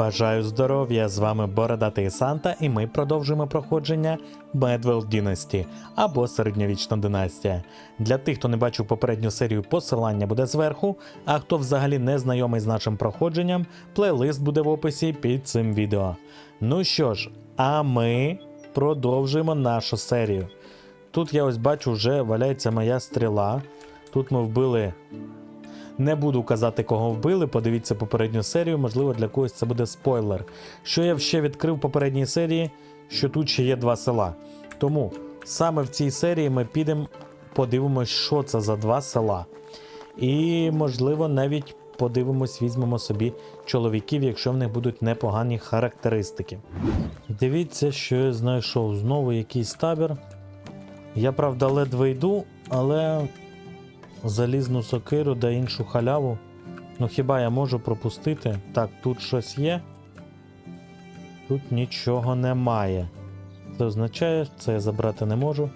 Бажаю здоров'я! З вами Бородатий Санта, і ми продовжуємо проходження Medwell Dynasty або Середньовічна династія. Для тих, хто не бачив попередню серію, посилання буде зверху. А хто взагалі не знайомий з нашим проходженням, плейлист буде в описі під цим відео. Ну що ж, а ми продовжуємо нашу серію. Тут я ось бачу, вже валяється моя стріла. Тут ми вбили не буду казати, кого вбили. Подивіться попередню серію, можливо, для когось це буде спойлер. Що я ще відкрив в попередній серії, що тут ще є два села. Тому саме в цій серії ми підемо, подивимось, що це за два села. І, можливо, навіть подивимось, візьмемо собі чоловіків, якщо в них будуть непогані характеристики. Дивіться, що я знайшов. Знову якийсь табір. Я, правда, ледве йду, але залізну сокиру да іншу халяву. Ну хіба я можу пропустити? Так, тут щось є. Тут нічого немає. Це означає, це я забрати не можу.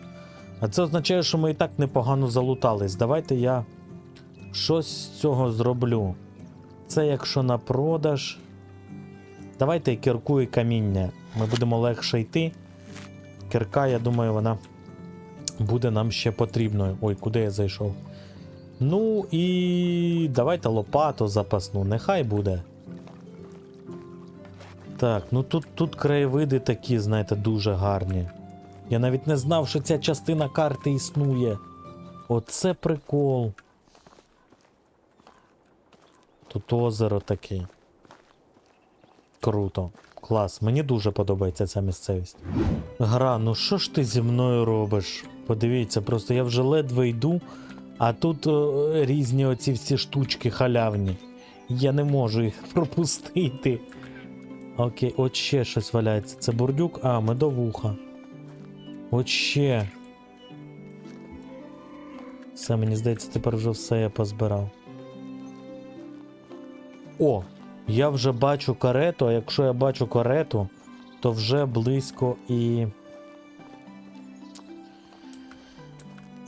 А це означає, що ми і так непогано залутались. Давайте я щось з цього зроблю. Це якщо на продаж. Давайте і кірку і каміння. Ми будемо легше йти. Кірка, я думаю, вона буде нам ще потрібною. Ой, куди я зайшов? Ну і давайте лопату запасну, нехай буде. Так, ну тут, тут краєвиди такі, знаєте, дуже гарні. Я навіть не знав, що ця частина карти існує. Оце прикол. Тут озеро таке. Круто. Клас. Мені дуже подобається ця місцевість. Гра, ну що ж ти зі мною робиш? Подивіться, просто я вже ледве йду, а тут о, різні оці всі штучки халявні. Я не можу їх пропустити. Окей, от ще щось валяється. Це бурдюк, а, медовуха. От ще. Все, мені здається, тепер вже все я позбирав. О, я вже бачу карету, а якщо я бачу карету, то вже близько і.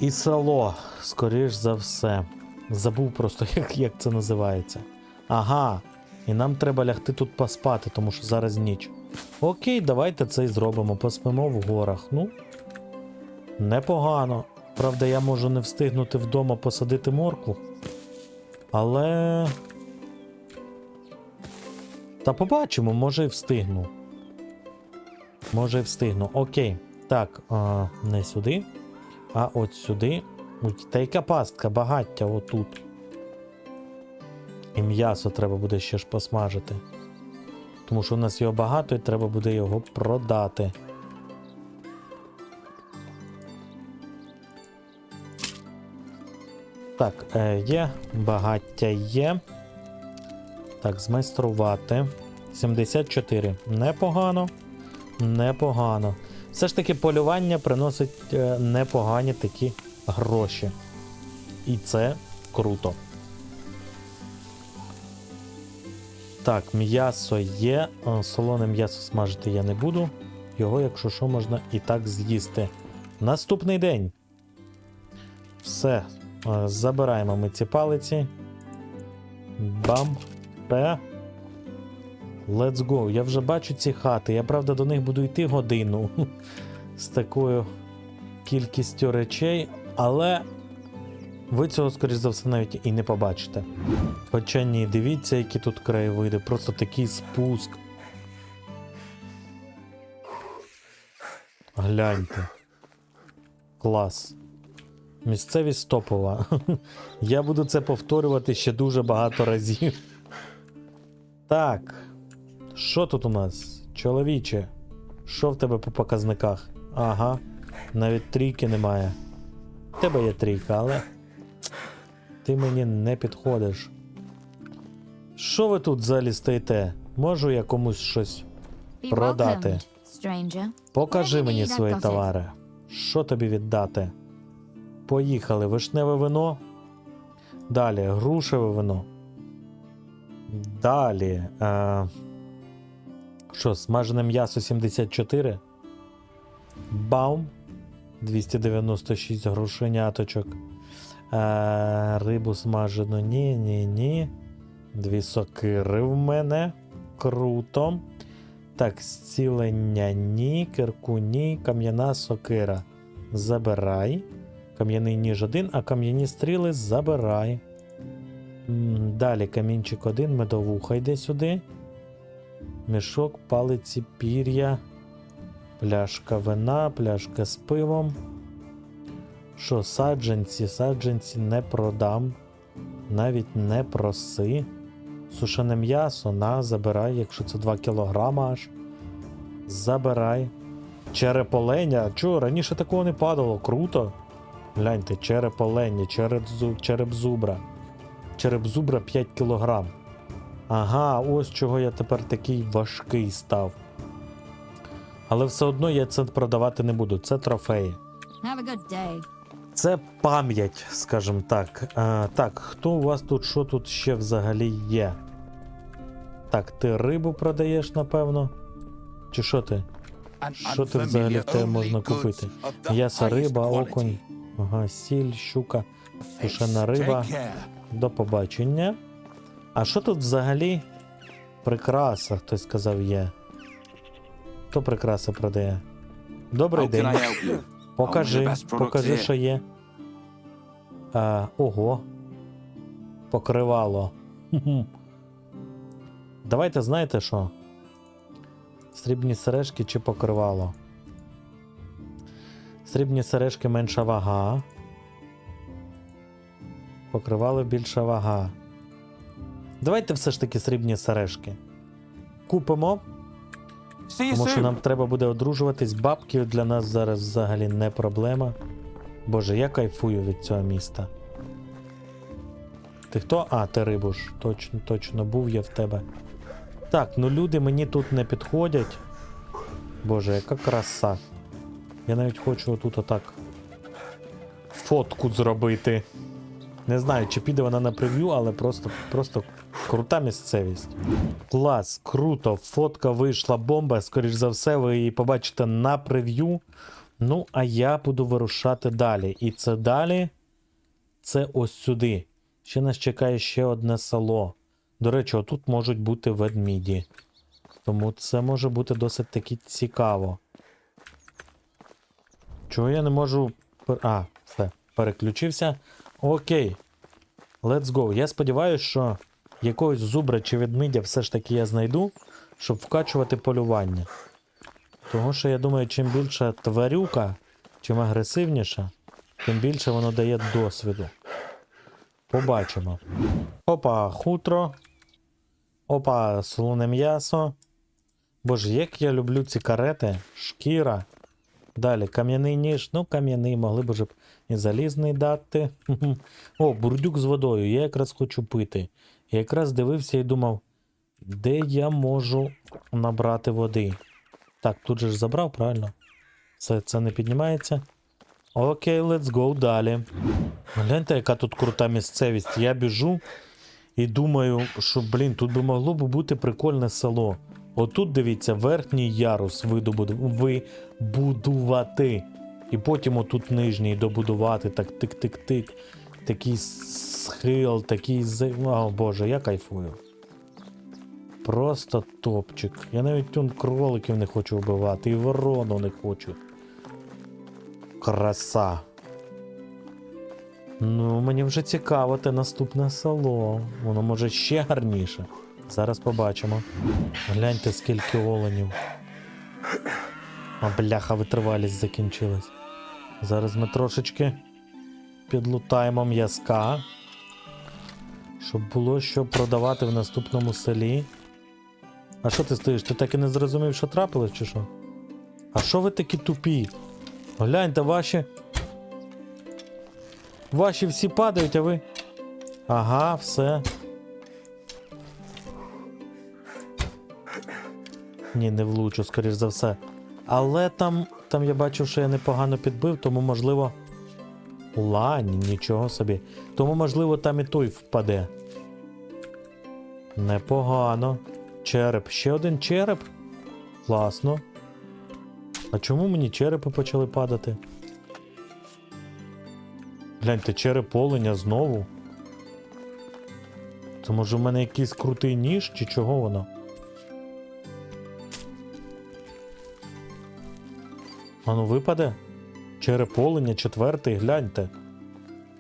І село, скоріш за все. Забув просто, як, як це називається. Ага. І нам треба лягти тут поспати, тому що зараз ніч. Окей, давайте це і зробимо. Поспимо в горах. Ну. Непогано. Правда, я можу не встигнути вдома посадити моркву. Але. Та побачимо, може і встигну. Може і встигну. Окей. Так, а, не сюди. А от сюди. Та яка пастка, багаття отут. І м'ясо треба буде ще ж посмажити. Тому що у нас його багато і треба буде його продати. Так, е, є, багаття є. Так, змайструвати. 74. Непогано. Непогано. Все ж таки полювання приносить е, непогані такі гроші. І це круто. Так, м'ясо є. Е, Солоне м'ясо смажити я не буду. Його, якщо що, можна і так з'їсти. Наступний день. Все. Е, Забираємо ми ці палиці. Бам. Пе. Let's go. Я вже бачу ці хати. Я правда до них буду йти годину з такою кількістю речей, але ви цього, скоріш за все, навіть і не побачите. Хоча ні, дивіться, які тут краєвиди, просто такий спуск. Гляньте. Клас. Місцевість топова. Я буду це повторювати ще дуже багато разів. Так. Що тут у нас? Чоловіче, що в тебе по показниках? Ага, навіть трійки немає. В тебе є трійка, але ти мені не підходиш. Що ви тут взагалі стоїте? Можу я комусь щось продати? Покажи мені свої товари. Що тобі віддати? Поїхали, вишневе вино. Далі, грушеве вино. Далі. Е... Що, смажене м'ясо 74? Баум. 296 грошеняточок. Е... Рибу смажену. Ні, ні, ні. Дві сокири в мене. круто. Так, зцілення ні, кирку ні, кам'яна сокира. Забирай. Кам'яний ніж один, а кам'яні стріли забирай. Далі камінчик один, медовуха йде сюди. Мішок, палиці, пір'я, пляшка вина, пляшка з пивом. Що, саджанці, саджанці не продам. Навіть не проси. Сушене м'ясо, на, забирай, якщо це 2 кілограма аж. Забирай. Череполеня. Чого, раніше такого не падало, круто. Гляньте, череп, зу- череп зубра. Череп зубра 5 кілограм. Ага, ось чого я тепер такий важкий став. Але все одно я це продавати не буду. Це трофеї. Have a good day. Це пам'ять, скажімо так. А, так, хто у вас тут, що тут ще взагалі є? Так, ти рибу продаєш, напевно? Чи що ти? Що ти взагалі в тебе можна купити? М'ясо, риба, окунь, ага, сіль, щука, сушена риба. До побачення. А що тут взагалі? Прикраса, хтось сказав є. Хто прикраси продає? Добрий день. Покажи, покажи, що є. А, ого. Покривало. Давайте знаєте що? Срібні сережки чи покривало. Срібні сережки менша вага. Покривало більша вага. Давайте все ж таки срібні сережки. Купимо. Тому що нам треба буде одружуватись. Бабки для нас зараз взагалі не проблема. Боже, я кайфую від цього міста. Ти хто? А, ти рибуш. Точно, точно був я в тебе. Так, ну люди мені тут не підходять. Боже, яка краса. Я навіть хочу отут отак. Фотку зробити. Не знаю, чи піде вона на прев'ю, але просто, просто крута місцевість. Клас, круто. Фотка вийшла бомба. Скоріш за все, ви її побачите на прев'ю. Ну, а я буду вирушати далі. І це далі. Це ось сюди. Ще нас чекає ще одне село. До речі, отут можуть бути ведміді. Тому це може бути досить таки цікаво. Чого я не можу. А, все, переключився. Окей. Let's go. Я сподіваюся, що якогось зубра чи ведмідя все ж таки я знайду, щоб вкачувати полювання. Тому що я думаю, чим більша тварюка, чим агресивніша, тим більше воно дає досвіду. Побачимо. Опа, хутро. Опа, солоне м'ясо. Боже, як я люблю ці карети, шкіра. Далі кам'яний ніж. Ну, кам'яний, могли б уже б і залізний дати. О, бурдюк з водою. Я якраз хочу пити. Я якраз дивився і думав, де я можу набрати води. Так, тут же ж забрав, правильно? Це, це не піднімається. Окей, let's go далі. Гляньте, яка тут крута місцевість. Я біжу і думаю, що, блін, тут би могло б бути прикольне село. Отут, дивіться, верхній ярус вибудувати. І потім отут нижній добудувати, так тик-тик-тик. Такий схил, такий. О боже, я кайфую. Просто топчик. Я навіть тун кроликів не хочу вбивати, і ворону не хочу. Краса. Ну, мені вже цікаво те наступне село. Воно може ще гарніше. Зараз побачимо. Гляньте, скільки оленів. А бляха, витривалість закінчилась. Зараз ми трошечки підлутаємо м'язка. Щоб було що продавати в наступному селі. А що ти стоїш? Ти так і не зрозумів, що трапилось, чи що? А що ви такі тупі? Гляньте, ваші. Ваші всі падають, а ви. Ага, все. Ні, не влучу, скоріш за все. Але там, там я бачив, що я непогано підбив, тому можливо лань, нічого собі. Тому, можливо, там і той впаде. Непогано. Череп. Ще один череп. Класно. А чому мені черепи почали падати? Гляньте, череп полення знову. Це може в мене якийсь крутий ніж, чи чого воно? Воно випаде? Череп оленя, четвертий, гляньте.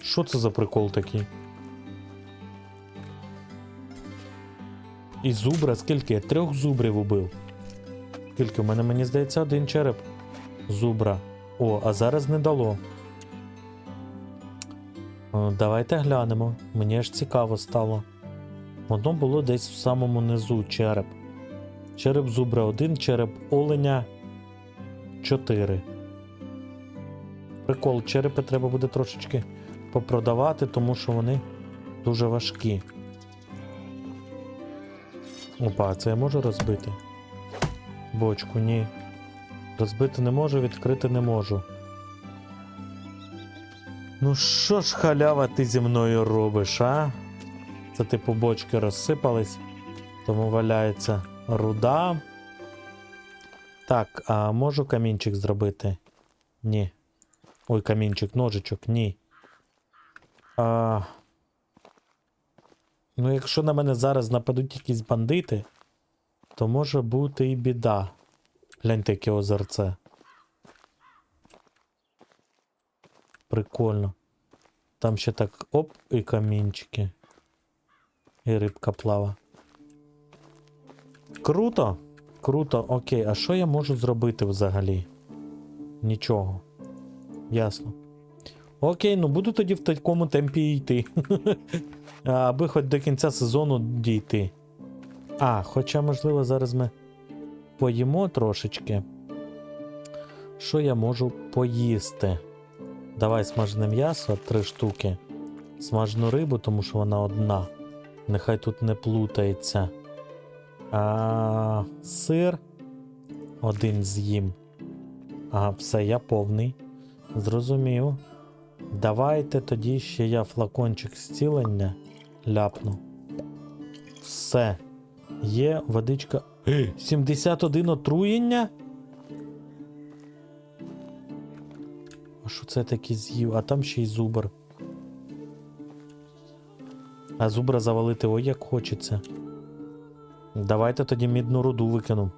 Що це за прикол такий? І зубра, скільки? Я трьох зубрів убив. Скільки? У мене, мені здається, один череп зубра. О, а зараз не дало. Давайте глянемо. Мені аж цікаво стало. Воно було десь в самому низу череп. Череп зубра 1, череп оленя 4. Прикол, черепи треба буде трошечки попродавати, тому що вони дуже важкі. Опа, це я можу розбити? Бочку, ні. Розбити не можу, відкрити не можу. Ну що ж, халява, ти зі мною робиш, а? Це типу бочки розсипались, тому валяється руда. Так, а можу камінчик зробити? Ні. Ой, камінчик, ножичок, ні. А... Ну, якщо на мене зараз нападуть якісь бандити, то може бути і біда. Гляньте, яке озерце. Прикольно. Там ще так оп, і камінчики. І рибка плава. Круто. Круто, окей. А що я можу зробити взагалі? Нічого. Ясно. Окей, ну буду тоді в такому темпі йти. Аби хоч до кінця сезону дійти. А, хоча, можливо, зараз ми поїмо трошечки. Що я можу поїсти? Давай смажене м'ясо, три штуки. Смажену рибу, тому що вона одна. Нехай тут не плутається. А, сир. Один з'їм. Ага, все, я повний. Зрозумів. Давайте тоді ще я флакончик зцілення ляпну. Все. Є водичка. Е, 71 отруєння? А що це таке з'їв? А там ще й зубр. А зубра завалити ой як хочеться. Давайте тоді мідну руду викину.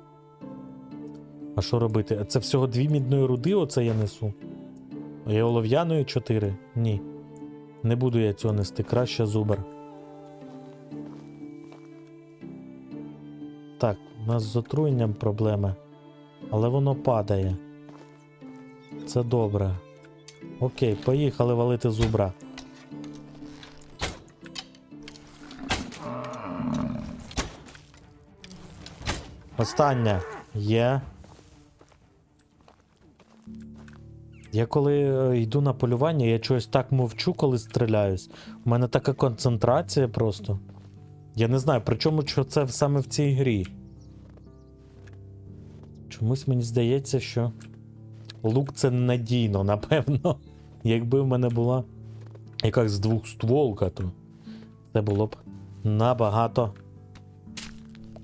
А що робити? Це всього дві мідної руди, оце я несу. Я олов'яної чотири? Ні. Не буду я цього нести, краще зубр. Так, у нас з отруєнням проблеми. Але воно падає. Це добре. Окей, поїхали валити зубра. Остання є. Я коли е, йду на полювання, я чогось так мовчу, коли стріляюсь. У мене така концентрація просто. Я не знаю, причому що це саме в цій грі. Чомусь мені здається, що лук це надійно, напевно. Якби в мене була якась двохстволка, то це було б набагато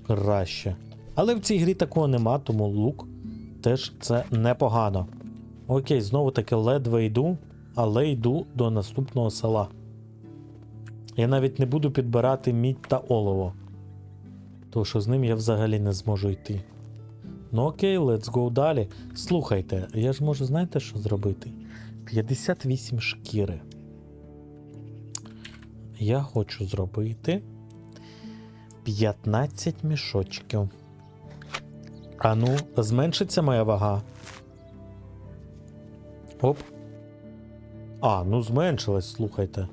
краще. Але в цій грі такого нема, тому лук теж це непогано. Окей, знову таки ледве йду, але йду до наступного села. Я навіть не буду підбирати мідь та олово. Тому що з ним я взагалі не зможу йти. Ну окей, let's go далі. Слухайте, я ж можу, знаєте, що зробити? 58 шкіри. Я хочу зробити 15 мішочків. А ну, зменшиться моя вага. Оп. А, ну зменшилась, слухайте.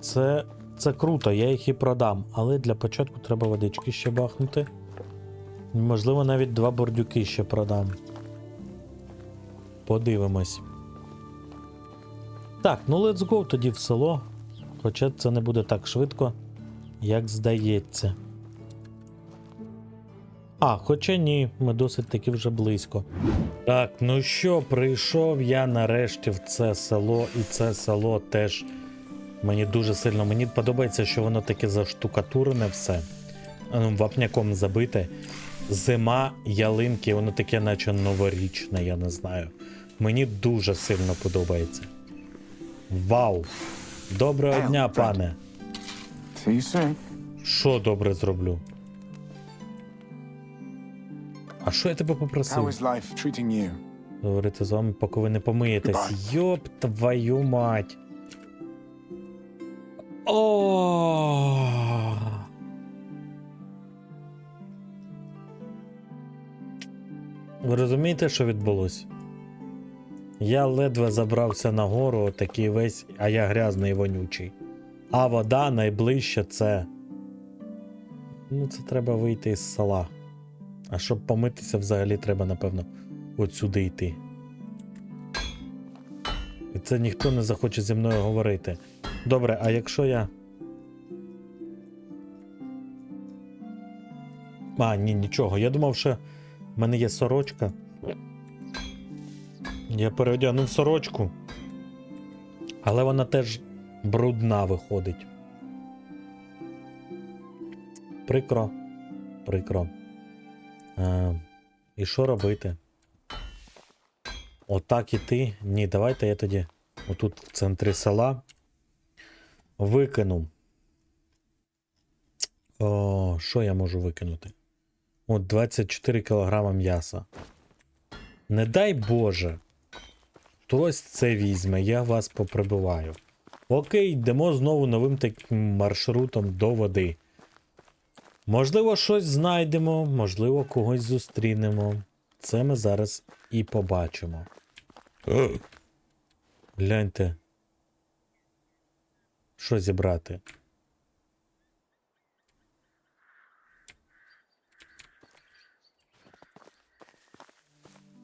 Це. Це круто, я їх і продам. Але для початку треба водички ще бахнути. Можливо, навіть два бордюки ще продам. Подивимось. Так, ну let's go тоді в село. Хоча це не буде так швидко, як здається. А, хоча ні, ми досить таки вже близько. Так, ну що, прийшов я нарешті в це село, і це село теж мені дуже сильно. Мені подобається, що воно таке заштукатурене все. Вапняком забите. Зима, ялинки, воно таке, наче новорічне, я не знаю. Мені дуже сильно подобається. Вау! Доброго дня, пане! Що добре зроблю? А що я тебе попросив? говорити з вами, поки ви не помиєтесь. Йоп твою мать. О! Ви розумієте, що відбулося? Я ледве забрався на гору, такий весь, а я грязний і вонючий. А вода найближча це. Ну, це треба вийти із села. А щоб помитися, взагалі треба, напевно, от сюди йти. І це ніхто не захоче зі мною говорити. Добре, а якщо я. А, ні, нічого. Я думав, що в мене є сорочка. Я переодягнув сорочку. Але вона теж брудна виходить. Прикро. Прикро. А, і що робити? Отак іти? Ні, давайте я тоді отут в центрі села викину. О, що я можу викинути? От 24 кг м'яса. Не дай Боже. Хтось це візьме, я вас поприбиваю. Окей, йдемо знову новим таким маршрутом до води. Можливо, щось знайдемо, можливо, когось зустрінемо. Це ми зараз і побачимо. Гляньте. Що зібрати?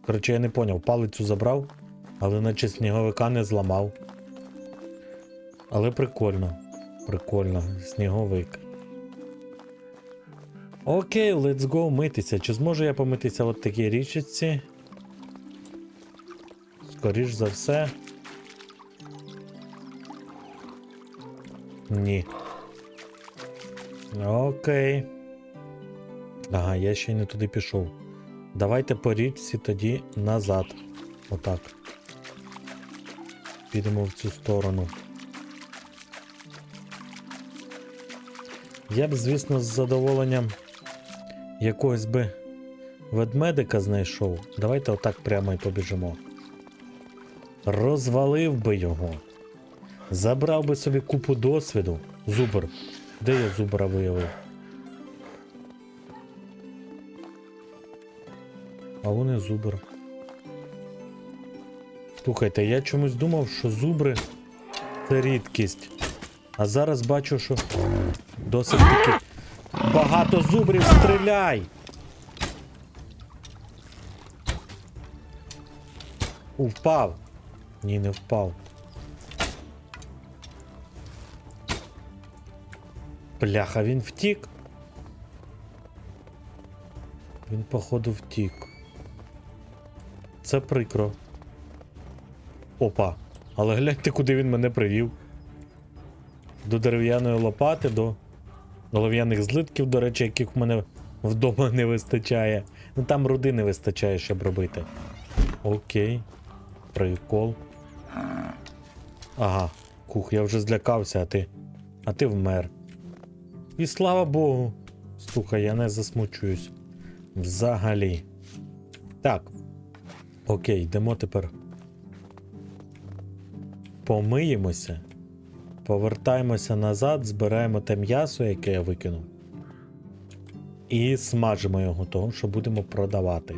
Коротше, я не поняв, палицю забрав, але наче сніговика не зламав. Але прикольно. Прикольно, сніговик. Окей, let's go митися. Чи зможу я помитися от такій річці? Скоріш за все. Ні. Окей. Ага, я ще й не туди пішов. Давайте по річці тоді назад. Отак. Підемо в цю сторону. Я б, звісно, з задоволенням якогось би ведмедика знайшов. Давайте отак прямо і побіжимо. Розвалив би його. Забрав би собі купу досвіду. Зубр. Де я зубра виявив? А вони зубр. Слухайте, я чомусь думав, що зубри це рідкість. А зараз бачу, що досить таки багато зубрів стріляй! У, впав. Ні, не впав. Бляха, він втік. Він, походу, втік. Це прикро. Опа. Але гляньте, куди він мене привів. До дерев'яної лопати, до олов'яних злитків, до речі, яких в мене вдома не вистачає. Ну там руди не вистачає, щоб робити. Окей. Прикол. Ага. Кух, я вже злякався, а ти. А ти вмер. І слава Богу. Слухай, я не засмучуюсь. Взагалі. Так. Окей, йдемо тепер. Помиємося. Повертаємося назад, збираємо те м'ясо, яке я викинув. І смажимо його того, що будемо продавати.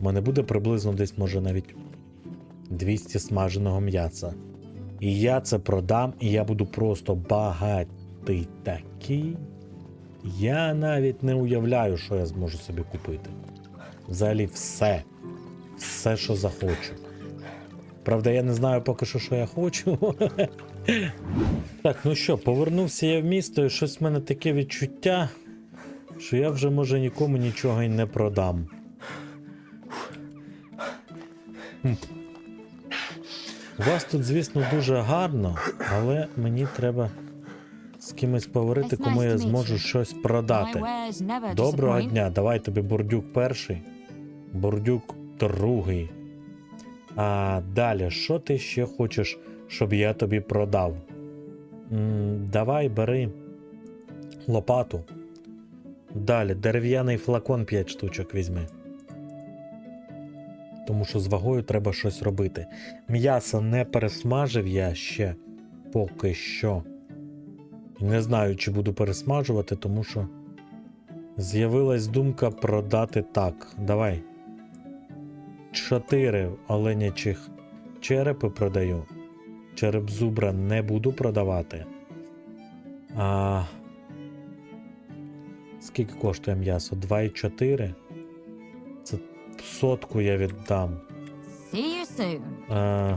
У мене буде приблизно десь, може, навіть 200 смаженого м'яса. І я це продам, і я буду просто багатий такий. Я навіть не уявляю, що я зможу собі купити. Взагалі все. Все, що захочу. Правда, я не знаю поки що, що я хочу. так, ну що, повернувся я в місто, і щось в мене таке відчуття, що я вже може нікому нічого і не продам. У вас тут, звісно, дуже гарно, але мені треба з кимось поговорити, кому я зможу щось продати. Доброго дня, давай тобі бордюк перший, бордюк другий. А далі, що ти ще хочеш, щоб я тобі продав? давай бери лопату. Далі, дерев'яний флакон 5 штучок візьми. тому що з вагою треба щось робити. М'ясо не пересмажив я ще поки що. Не знаю, чи буду пересмажувати, тому що з'явилась думка продати так. Давай. Чотири оленячих черепи продаю. Череп зубра не буду продавати. А... Скільки коштує м'ясо? 2,4? Це сотку я віддам. А,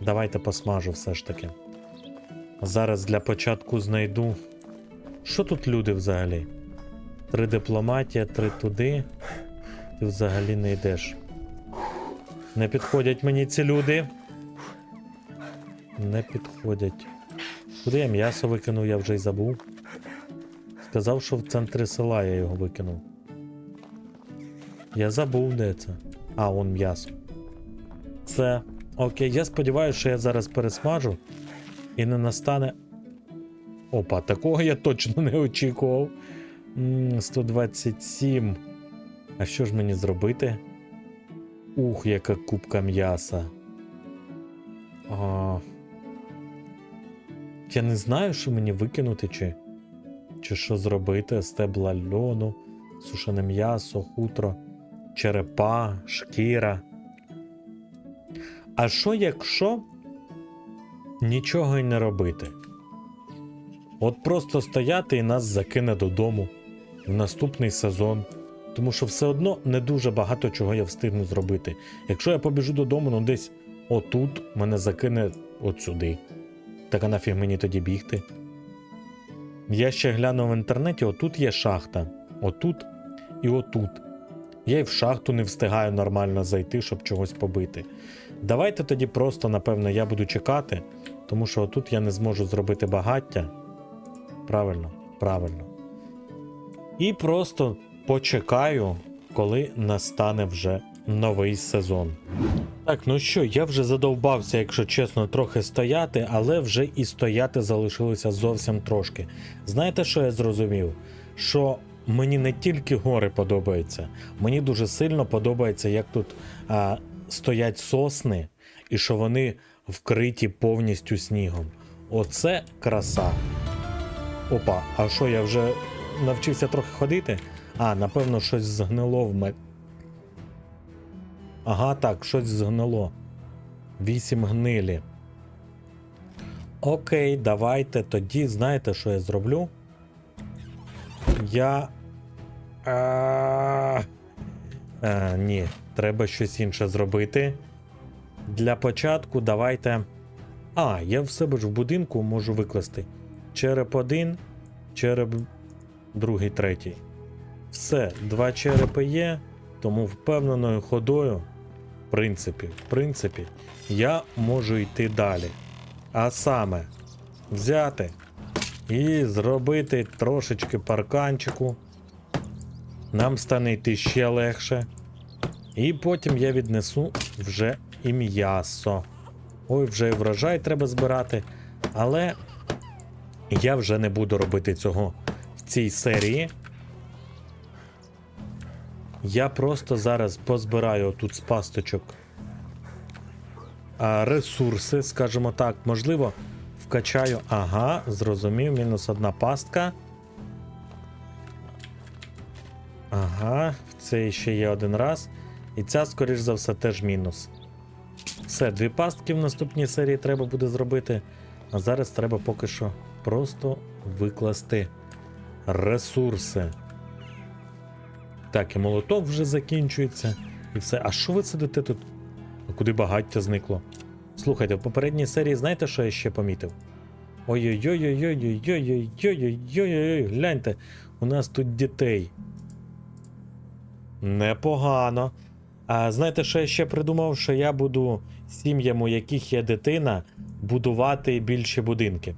давайте посмажу все ж таки. Зараз для початку знайду. Що тут люди взагалі? Три дипломатія, три туди. Ти взагалі не йдеш. Не підходять мені ці люди. Не підходять. Куди я м'ясо викинув, я вже й забув. Сказав, що в центрі села я його викинув. Я забув, де це. А, он м'ясо. Це. Окей, я сподіваюся, що я зараз пересмажу і не настане. Опа, такого я точно не очікував. 127. А що ж мені зробити? Ух, яка кубка м'яса. Я не знаю, що мені викинути, чи, чи що зробити. Стебла льону, сушене м'ясо, хутро, черепа, шкіра. А що якщо нічого й не робити? От просто стояти і нас закине додому в наступний сезон. Тому що все одно не дуже багато чого я встигну зробити. Якщо я побіжу додому, ну десь отут мене закине от сюди. Так а нафіг мені тоді бігти? Я ще глянув в інтернеті, отут є шахта. Отут і отут. Я й в шахту не встигаю нормально зайти, щоб чогось побити. Давайте тоді просто, напевно, я буду чекати, тому що отут я не зможу зробити багаття. Правильно, правильно. І просто почекаю, коли настане вже новий сезон. Так, ну що, я вже задовбався, якщо чесно, трохи стояти, але вже і стояти залишилося зовсім трошки. Знаєте, що я зрозумів? Що мені не тільки гори подобаються, мені дуже сильно подобається, як тут а, стоять сосни, і що вони вкриті повністю снігом. Оце краса. Опа, а що я вже навчився трохи ходити? А, напевно, щось згнило в мене. Ага, так, щось згнило. Вісім гнилі. Окей, давайте тоді, знаєте, що я зроблю? Я. А... А, ні, треба щось інше зробити. Для початку давайте. А, я в себе ж в будинку можу викласти череп один, череп другий, третій. Все, два черепи є, тому впевненою ходою, в принципі, в принципі, я можу йти далі. А саме взяти і зробити трошечки парканчику. Нам стане йти ще легше. І потім я віднесу вже і м'ясо. Ой, вже і врожай треба збирати. Але я вже не буду робити цього в цій серії. Я просто зараз позбираю тут з пасточок а, ресурси, скажімо так. Можливо, вкачаю. Ага, зрозумів, мінус одна пастка. Ага, це ще є один раз. І ця, скоріш за все, теж мінус. Все, дві пастки в наступній серії треба буде зробити. А зараз треба поки що просто викласти ресурси. Так, і молоток вже закінчується. І все. А що ви сидите тут? А куди багаття зникло? Слухайте, в попередній серії знаєте, що я ще помітив? Ой-ой-ой-ой-ой-ой-ой-ой-ой-ой-ой-ой, гляньте, у нас тут дітей. Непогано. А знаєте, що я ще придумав, що я буду сім'ям, у яких є дитина, будувати більші будинки.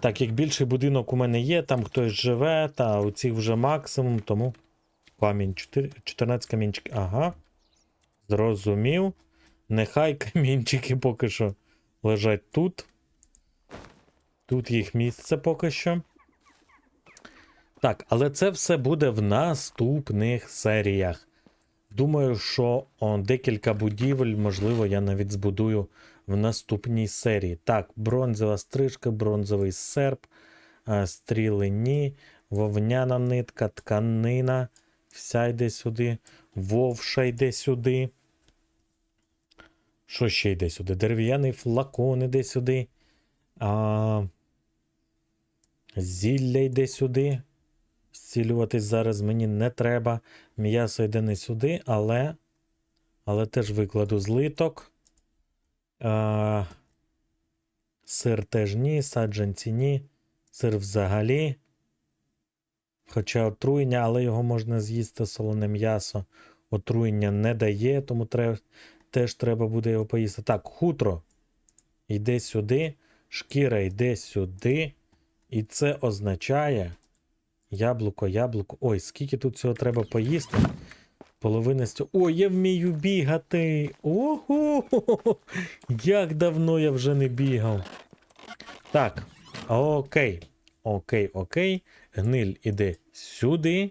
Так як більший будинок у мене є, там хтось живе, та у цих вже максимум, тому камінь 4, 14 камінчиків. Ага. Зрозумів. Нехай камінчики поки що лежать тут. Тут їх місце поки що. Так, але це все буде в наступних серіях. Думаю, що о, декілька будівель, можливо, я навіть збудую в наступній серії. Так, бронзова стрижка, бронзовий серп, е, стріли ні, вовняна нитка, тканина, вся йде сюди, вовша йде сюди. Що ще йде сюди? Дерев'яний флакон іде сюди. А, зілля йде сюди. Зцілюватись зараз мені не треба. М'ясо йде не сюди, але. Але теж викладу злиток. А, сир теж ні, саджанці ні. Сир взагалі. Хоча отруєння, але його можна з'їсти солоне м'ясо. Отруєння не дає, тому треба, теж треба буде його поїсти. Так, хутро йде сюди, шкіра йде сюди. І це означає. Яблуко, яблуко. Ой, скільки тут цього треба поїсти. Половина з цього. Ой, я вмію бігати. Ого! Як давно я вже не бігав. Так. Окей. Окей, окей. Гниль іде сюди.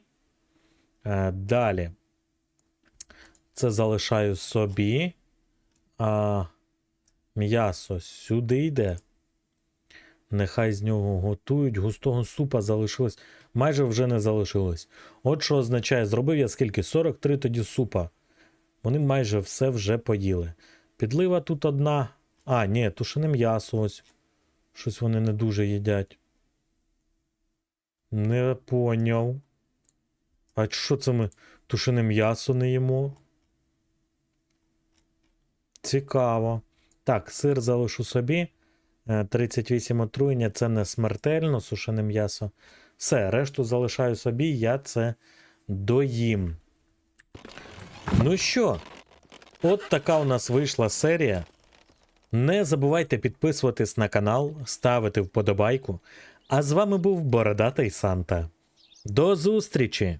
А, далі. Це залишаю собі. А, м'ясо сюди йде. Нехай з нього готують. Густого супа залишилось. Майже вже не залишилось. От що означає, зробив я скільки? 43 тоді супа. Вони майже все вже поїли. Підлива тут одна. А, ні, тушене м'ясо ось. Щось вони не дуже їдять. Не поняв. А що це ми тушене м'ясо не їмо? Цікаво. Так, сир залишу собі. Е, 38 отруєння це не смертельно, сушене м'ясо. Все, решту залишаю собі, я це доїм. Ну що, от така у нас вийшла серія. Не забувайте підписуватись на канал, ставити вподобайку. А з вами був Бородатий Санта. До зустрічі!